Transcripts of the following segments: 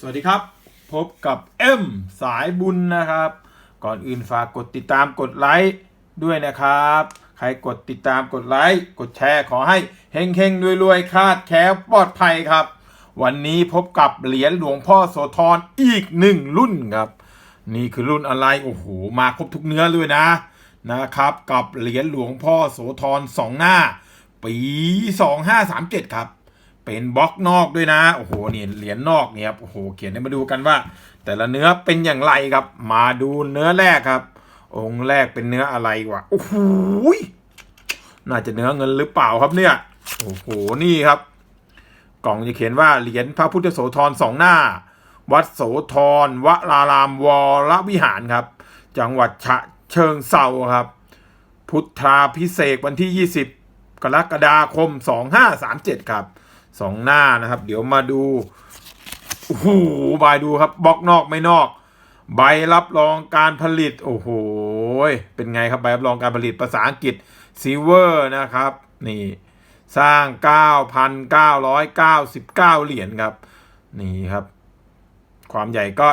สวัสดีครับ พบกับเอ็มสายบุญนะครับ ก่อนอื่นฝากกดติดตามกดไลค์ด้วยนะครับ ใครกดติดตามกดไลค์กดแชร์ขอให้เฮงเฮงรวยรวยคาดแคล้วปลอดภัยครับ วันนี้พบกับเหรียญหลวงพ่อโสธรอีกหนึ่งรุ่นครับ นี่คือรุ่นอะไรโอ้โหมาครบทุกเนื้อเลยนะนะครับ กับเหรียญหลวงพ่อโสธรสองหน้า ปี 2537 ครับ เป็นบล็อกนอกด้วยนะ โอ้โหนี่เหรียญนอกเนี่ยครับโอ้โหเขียนให้มาดูกันว่า แต่ละเนื้อเป็นอย่างไรครับ มาดูเนื้อแรกครับ องค์แรกเป็นเนื้ออะไรวะโอ้โหน่าจะเนื้อเงินหรือเปล่าครับเนี่ยโอ้โหนี่ครับ กล่องจะเขียนว่าเหรียญพระพุทธโสธรสองหน้า วัดโสธรวรารามวรวิหารครับ จังหวัดฉะเชิงเซาครับ พุทธาพิเศษวันที่ 20 กรกฎาคม 2537 ครับ สองหน้านะครับ เดี๋ยวมาดูโอ้โหบายดูครับบล็อกนอกไม่นอก ใบรับรองการผลิต โอ้โห เป็นไงครับใบรับรองการผลิตภาษาอังกฤษซิเวอร์นะครับ นี่สร้าง 9,999 เหรียญครับ นี่ครับ ความใหญ่ก็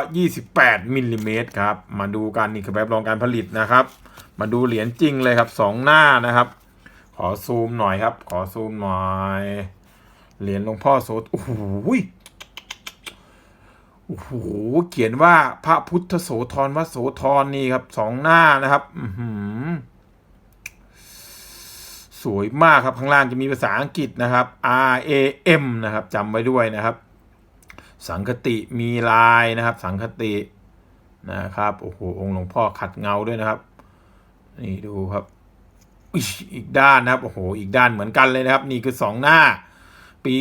28มิลลิเมตรครับ มาดูกันนี่คือใบรับรองการผลิตนะครับ มาดูเหรียญจริงเลยครับสองหน้านะครับ ขอซูมหน่อยครับ ขอซูมหน่อย เหรียญหลวงพ่อโสธโอ้โหโอ้โห เขียนว่าพระพุทธโสธรวัดโสธรนี่ครับสองหน้านะครับ อืสวยมากครับข้างล่างจะมีภาษาอังกฤษนะครับ R A M นะครับจำไว้ด้วยนะครับ สังคติมีลายนะครับ สังคตินะครับโอ้โหองค์หลวงพ่อขัดเงาด้วยนะครับ นี่ดูครับอีกด้านนะครับโอ้โห อีกด้านเหมือนกันเลยนะครับ นี่คือสองหน้า ปี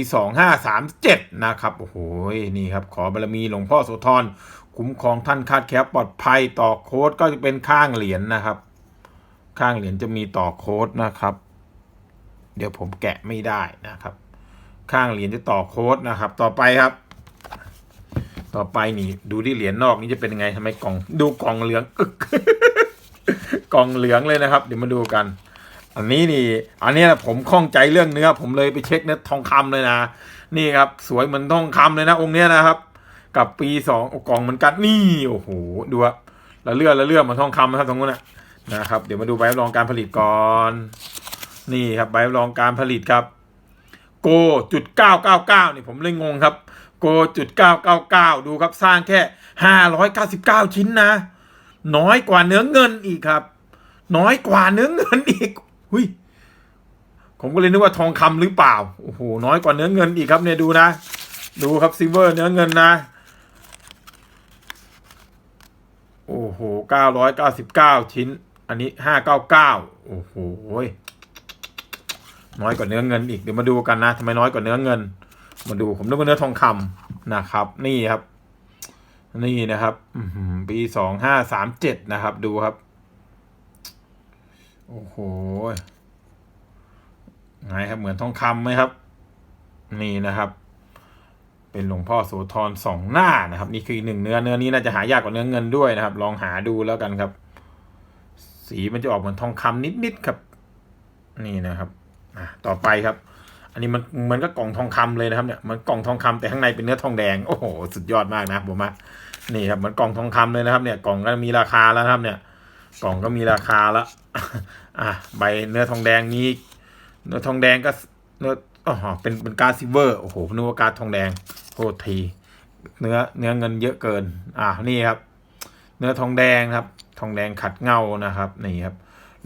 2537 นะครับโอ้โหนี่ครับขอบารมีหลวงพ่อโสธรคุ้มครองท่านคาดแคล้วปลอดภัยต่อโค้ดก็จะเป็นข้างเหรียญนะครับ ข้างเหรียญจะมีต่อโค้ดนะครับ เดี๋ยวผมแกะไม่ได้นะครับ ข้างเหรียญจะต่อโค้ดนะครับ ต่อไปครับ ต่อไปนี่ดูที่เหรียญนอกนี่จะเป็นยังไงทำไมกล่องดูกล่องเหลืองกล่องเหลืองเลยนะครับ เดี๋ยวมาดูกัน อันนี้นี่อันนี้นะผมข้องใจเรื่องเนื้อ ผมเลยไปเช็คเนื้อทองคำเลยนะ นี่ครับ สวยเหมือนทองคำเลยนะ องค์เนี้ยนะครับ กับปีสองกล่องเหมือนกันนี่โอ้โหดูอะละเลื่อนละเลื่อนเหมันทองคำนะครับตรงนู้นนะนะครับ เดี๋ยวมาดูใบรับรองการผลิตก่อน นี่ครับใบรับรองการผลิตครับ โกจุดเก้าเก้าเก้านี่ผมเลยงงครับ โกจุดเก้าเก้าเก้าดูครับสร้างแค่ห้าร้อยเก้าสิบเก้าชิ้นนะ น้อยกว่าเนื้อเงินอีกครับ น้อยกว่าเนื้อเงินอีก หุยผมก็เลยนึกว่าทองคำหรือเปล่า โอ้โห น้อยกว่าเนื้อเงินอีกครับเนี่ยดูนะ ดูครับซิลเวอร์เนื้อเงินนะ โอ้โหเก้าร้อยเก้าสิบเก้าชิ้น อันนี้ห้าเก้าเก้าโอ้โห น้อยกว่าเนื้อเงินอีก เดี๋ยวมาดูกันนะทำไมน้อยกว่าเนื้อเงิน มาดูผมนึกว่าเนื้อทองคำนะครับ นี่ครับ นี่นะครับปีสองห้าสามเจ็ดนะครับ ดูครับ โอ้โหไงครับเหมือนทองคำไหมครับ นี่นะครับ เป็นหลวงพ่อโสธรสองหน้านะครับ นี่คือหนึ่งเนื้อเนื้อนี้น่าจะหายากกว่าเนื้อเงินด้วยนะครับ ลองหาดูแล้วกันครับ สีมันจะออกเหมือนทองคำนิดๆครับ นี่นะครับอะต่อไปครับ อันนี้มันเหมือนก็กล่องทองคำเลยนะครับเนี่ยมันกล่องทองคำแต่ข้างในเป็นเนื้อทองแดงโอ้โหสุดยอดมากนะผมว่านี่ครับเหมือนกล่องทองคำเลยนะครับ เนี่ยกล่องก็มีราคาแล้วนะครับเนี่ย กล่องก็มีราคาล้วอะใบเนื้อทองแดงนี้ เนื้อทองแดงก็เนื้ออ๋อเป็นเป็นการดซิเวอร์โอ้โหนึกว่าการดทองแดงโทษที เนื้อเนื้อเงินเยอะเกิน อะนี่ครับ เนื้อทองแดงครับ ทองแดงขัดเงานะครับนี่ครับ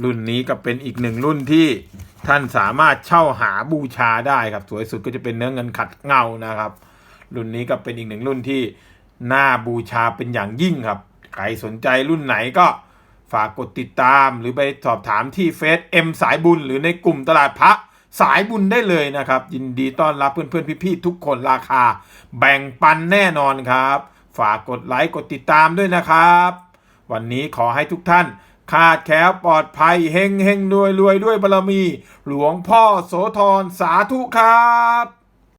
รุ่นนี้ก็เป็นอีกหนึ่งรุ่นที่ท่านสามารถเช่าหาบูชาได้ครับ สวยสุดก็จะเป็นเนื้อเงินขัดเงานะครับ รุ่นนี้ก็เป็นอีกหนึ่งรุ่นที่น่าบูชาเป็นอย่างยิ่งครับใครสนใจรุ่นไหนก็ ฝากกดติดตามหรือไปสอบถามที่เฟซเอ็มสายบุญหรือในกลุ่มตลาดพระสายบุญได้เลยนะครับ ยินดีต้อนรับเพื่อนๆ พี่ๆ ทุกคนราคา แบ่งปันแน่นอนครับ ฝากกดไลค์กดติดตามด้วยนะครับ วันนี้ขอให้ทุกท่าน ขาดแคล้วปลอดภัยเฮงเฮงรวยรวยด้วยบารมี หลวงพ่อโสธรสาธุครับ